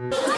Mm-hmm.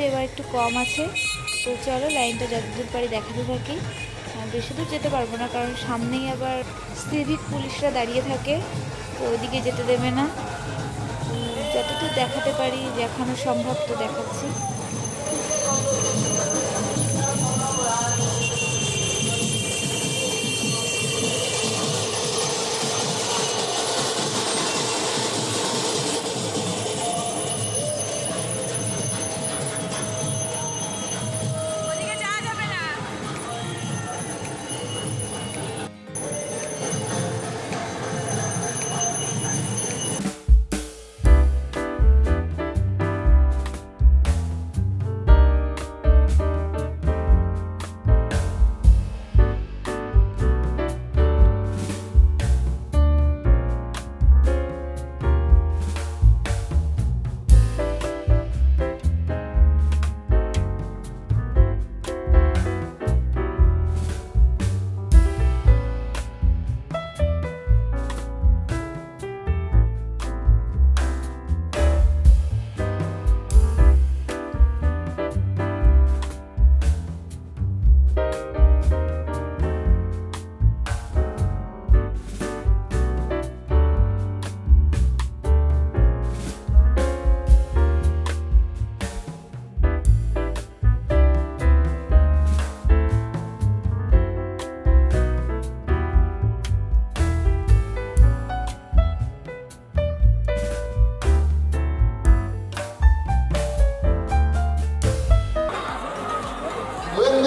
হচ্ছে এবার একটু কম আছে। তো চলো লাইনটা যতদূর পারি দেখাতে থাকি। বেশি দূর যেতে পারব না, কারণ সামনেই আবার সিভিক পুলিশরা দাঁড়িয়ে থাকে, তো ওইদিকে যেতে দেবে না। যতদূর দেখাতে পারি, দেখানো সম্ভব তো দেখাচ্ছি।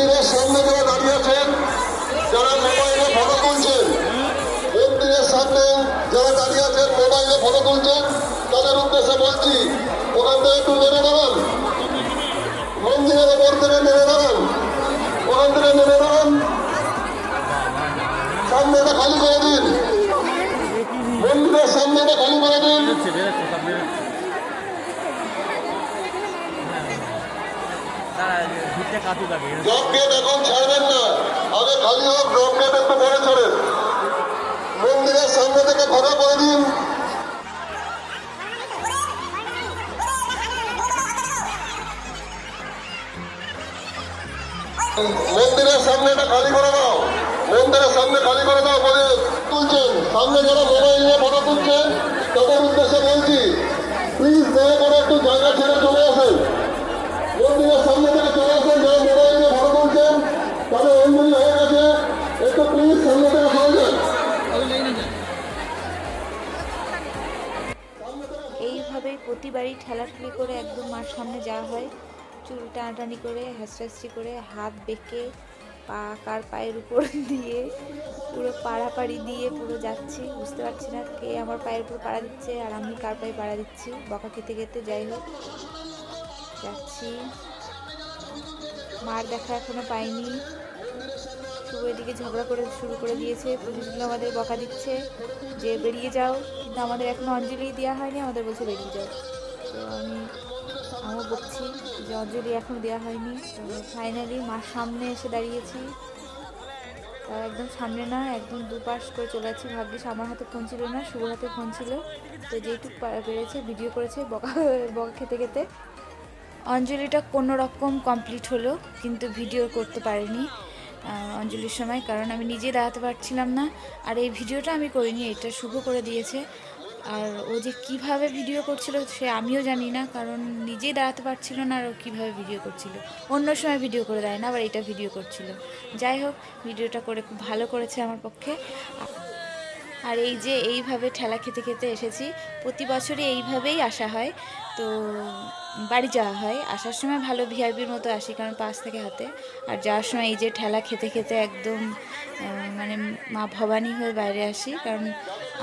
মন্দিরের সামনে যারা দাঁড়িয়েছেন যারা মোবাইলে ফটো তুলছেন মন্দিরের সামনে যারা দাঁড়িয়েছেন মোবাইলে ফটো তুলছেন, তাদের উদ্দেশ্যে বলছি ওখান থেকে একটু নেমে দাঁড়ান। মন্দিরের ওপর থেকে নেমে দাঁড়ান। ওখান থেকে নেমে দাঁড়ান। সামনেটা খালি করে দিন। মন্দিরের সামনেটা খালি করে দিন। তারা ভিড়টা কাটুক আগে। মন্দিরের সামনে সামনেটা খালি করে দাও। মন্দিরের সামনে খালি করে দাও বলে তুলছেন। সামনে যারা মোবাইল নিয়ে ফটো তুলছেন, তাদের উদ্দেশ্যে বলছি প্লিজ দয়া করে একটু জায়গা ছেড়ে চলে আসেন। মন্দিরের এইভাবেই প্রতিবারই ঠেলাঠেলি করে একদম মার সামনে যাওয়া হয়। চুল টানাটানি করে হাসরাসি করে, হাত বেঁকে পা, কার পায়ের উপর দিয়ে পুরো পাড়াপাড়ি দিয়ে পুরো যাচ্ছি। বুঝতে পারছি না কে আমার পায়ের উপর পাড়া দিচ্ছে আর আমি কার পায়ে পাড়া দিচ্ছি। বকা খেতে খেতে যাই হোক। যাচ্ছি মার দেখা এখনও পাইনি। শুভ এদিকে ঝগড়া করে শুরু করে দিয়েছে। পুলিশগুলো আমাদের বকা দিচ্ছে যে বেরিয়ে যাও। কিন্তু আমাদের এখনও অঞ্জলি দেওয়া হয়নি, আমাদের বলছে বেরিয়ে যাও। তো আমি, আমিও বকছি যে অঞ্জলি এখন দেওয়া হয়নি। ফাইনালি মার সামনে এসে দাঁড়িয়েছি। তার একদম সামনে না, একদম দুপাশ করে চলে যাচ্ছি। ভাগ্যিস আমার হাতে ফোন ছিল না শুভ হাতে ফোন ছিল। তো যেইটুকু পা- পেরেছে ভিডিও করেছে, বকা বকা খেতে খেতে। অঞ্জলিটা কোনো রকম কমপ্লিট হলো, কিন্তু ভিডিও করতে পারিনি অঞ্জলির সময়, কারণ আমি নিজে দাঁড়াতে পারছিলাম না, আর এই ভিডিওটা আমি করিনি, এটা শুভ করে দিয়েছে। আর ও যে কীভাবে ভিডিও করছিল সে আমিও জানি না, কারণ নিজেই দাঁড়াতে পারছিল না আর ও কীভাবে ভিডিও করছিল। অন্য সময় ভিডিও করে দেয় না, আবার এটা ভিডিও করছিল। যাই হোক, ভিডিওটা করে খুব ভালো করেছে আমার পক্ষে। আর এই যে এইভাবে ঠেলা খেতে খেতে এসেছি প্রতি বছরই এইভাবেই আসা হয়। তো বাড়ি যাওয়া হয়। আসার সময় ভালো ভিআইপির মতো আসি কারণ পাশ থেকে হাতে। আর যাওয়ার সময় এই যে ঠেলা খেতে খেতে একদম মানে মা ভবানী হয়ে বাইরে আসি কারণ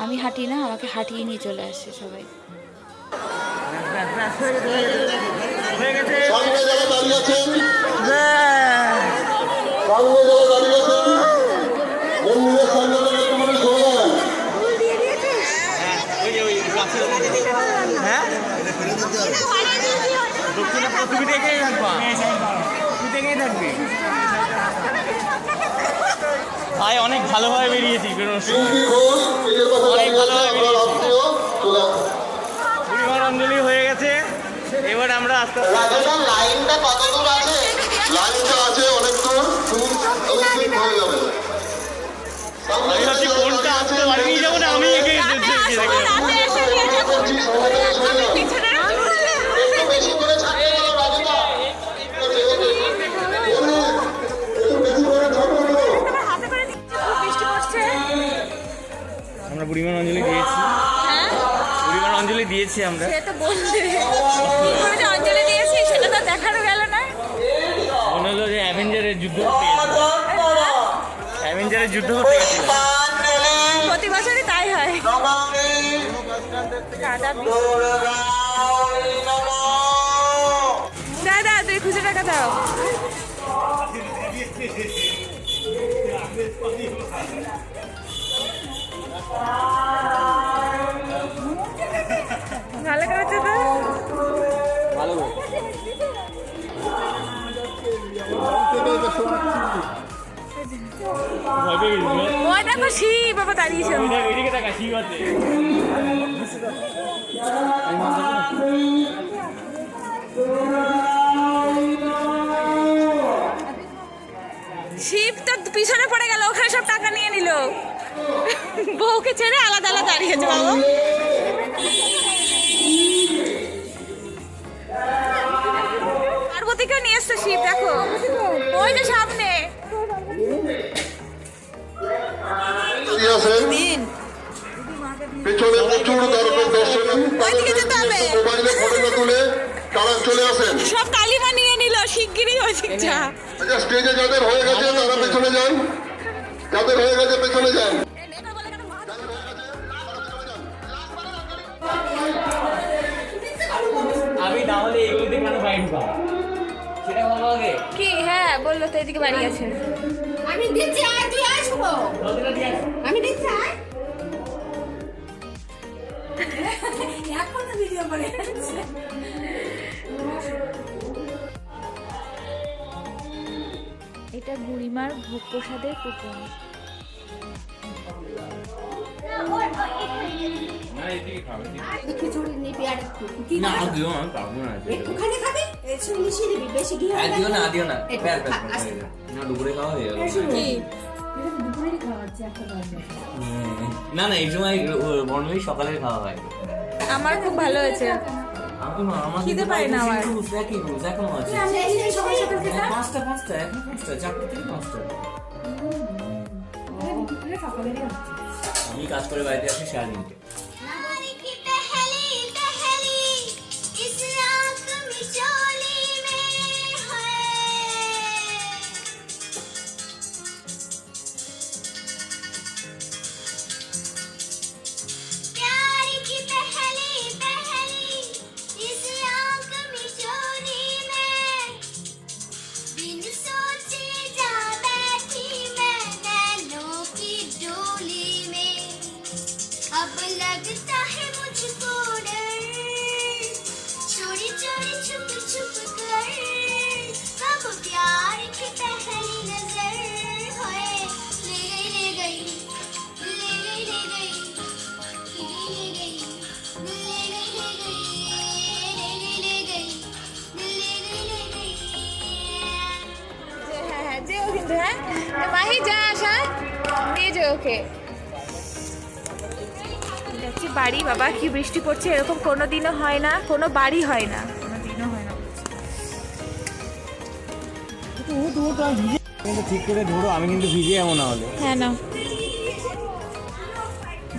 আমি হাঁটি না আমাকে হাঁটিয়ে নিয়ে চলে আসে সবাই। গেছে। সামনে যারা দাঁড়িয়ে আছেন সামনে যারা দাঁড়িয়ে আছেন মন্দিরের সামনে থেকে একটু করে সরে যান ওই যে ওই গাছের হ্যাঁ দক্ষিণে তুমি দেখেই থাকবা তুই দেখেই থাকবি ভাই অনেক ভালোভাবে বেরিয়েছি বেরোনোর অনেক দাঁড়িয়ে আছে ভালো আপনার আত্মীয় চলে আসুন পরিবার অঞ্জলি হয়ে গেছে এবার আমরা আস্তে আস্তে লাইনটা কত দূর আছে লাইনটা আছে অনেক দূর তুমি অনেক দিন হয়ে যাবে আমি ভাবছি কোনটা আসতে আছেন, পারি নিয়ে যাব না আমি এগিয়ে বুড়িমান অঞ্জলি দিয়েছি। বুড়িমান অঞ্জলি দিয়েছি আমরা। সে তো বলছে। অঞ্জলি দিয়েছি সেটা তো দেখানো গেল না। মনে হলো যে অ্যাভেঞ্জারের যুদ্ধ অ্যাভেঞ্জারের যুদ্ধ করতে গেছিলাম। প্রতি বছরই তাই হয়। দাদা তুই খুশি টাকা দাও। ভালো করেছে তো? ভালো ভয় পেয়ে গেছিল ওই দেখো শিব বাবা দাঁড়িয়েছে এদিকে দেখা শিব আছে। শিব তো পিছনে পড়ে গেল ওখানে সব টাকা নিয়ে নিল। বউকে ছেড়ে আলাদা আলাদা দাঁড়িয়েছে বাবু পার্বতীকে নিয়ে এসছে শিব দেখো। ওই যে সামনে। পেছনে প্রচুর দর্শক দর্শক। মোবাইলে তুলে তারা চলে আসেন। সব কালিমা নিয়ে নিল শিগগিরই দিকটা। আচ্ছা স্টেজে যাদের হয়ে গেছে তারা পেছনে যান। যাদের হয়ে গেছে পেছনে যান। কি? হ্যাঁ বলল তো এদিকে বাড়ি আছেন আমি দিচ্ছি আয় তুই আসব আমি দিচ্ছি আয়। এখনও ভিডিও করে এটা বুড়িমার ভোগ প্রসাদের কুপন না না হয়ে। না না? এই সময় সকালে খাওয়া হয়। আমার খুব ভালো হয়েছে। খিদে পায় না আমার। রুলস একই রুলস এখনও আছে আমরা এই যে সকাল সকাল খেতাম হ্যাঁ, পাঁচটা পাঁচটা এখন পাঁচটা চারটে থেকে পাঁচটা দুপুরে সকালেরই হচ্ছে আমি কাজ করে বাড়িতে আসি সাড়ে তিনটে যেও কিন্তু হ্যাঁ? মাহি যা আসা নিয়ে যেও ওকে। যাচ্ছি বাড়ি বাবা কি বৃষ্টি পড়ছে এরকম কোনো দিনও হয় না কোনো বাড়ি হয় না। কোনো দিনও হয় না। ঠিক করে ধরো আমি কিন্তু ভিজে যাব না হলে। হ্যাঁ না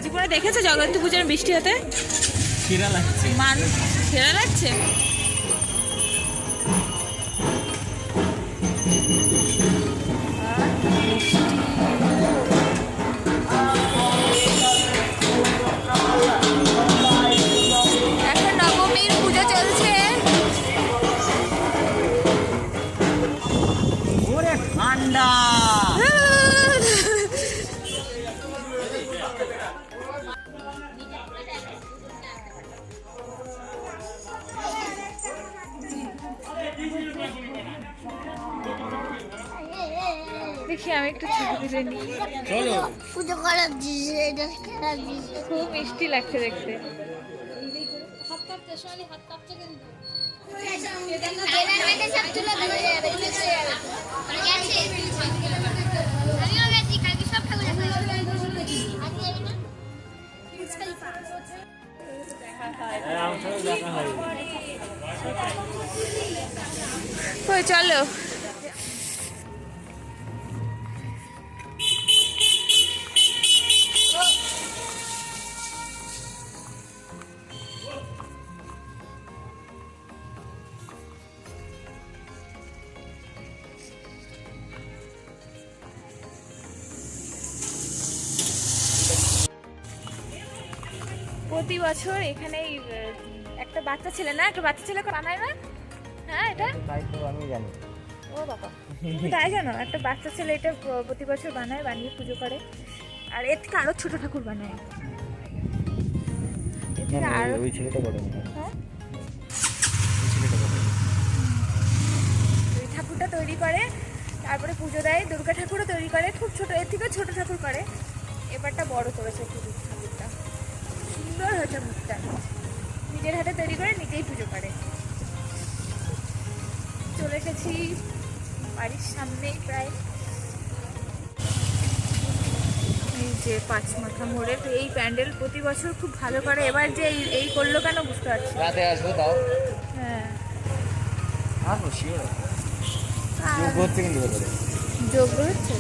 জীবনে দেখেছ জগন্নাথ পুজোর বৃষ্টি হতে? খিরা লাগছে। মান সেরা লাগছে? দেখি আমি একটু ছবি তুলে নিই। পুজো করার খুব মিষ্টি লাগছে দেখতে। আমিও বছর এখানে একটা বাচ্চা ছেলে না একটা বাচ্চা ছেলে বানায় না? হ্যাঁ এটা? তাই তো আমি জানি। ও বাবা। তাই জানো একটা বাচ্চা ছেলে এটা প্রতি বছর বানায় বানিয়ে পুজো করে। আর এর থেকে আরও ছোট ঠাকুর বানায়। ওই ছেলেটা বলে হ্যাঁ? ওই ঠাকুরটা তৈরি করে তারপরে পুজো দেয় দুর্গা ঠাকুরও তৈরি করে খুব ছোট এর থেকেও ছোট ঠাকুর করে। এবারটা বড় করেছে একটু সুন্দর মুখটা নিজের হাতে তৈরি করে নিজেই পুজো করে। চলে এসেছি বাড়ির সামনেই প্রায়। এই যে পাঁচ মাথা মোড়ে তো এই প্যান্ডেল প্রতি বছর খুব ভালো করে। এবার যে এই করল কেন বুঝতে পারছি। রাতে আসব তাও। হ্যাঁ। আর হচ্ছে কিন্তু যোগ্য হচ্ছে?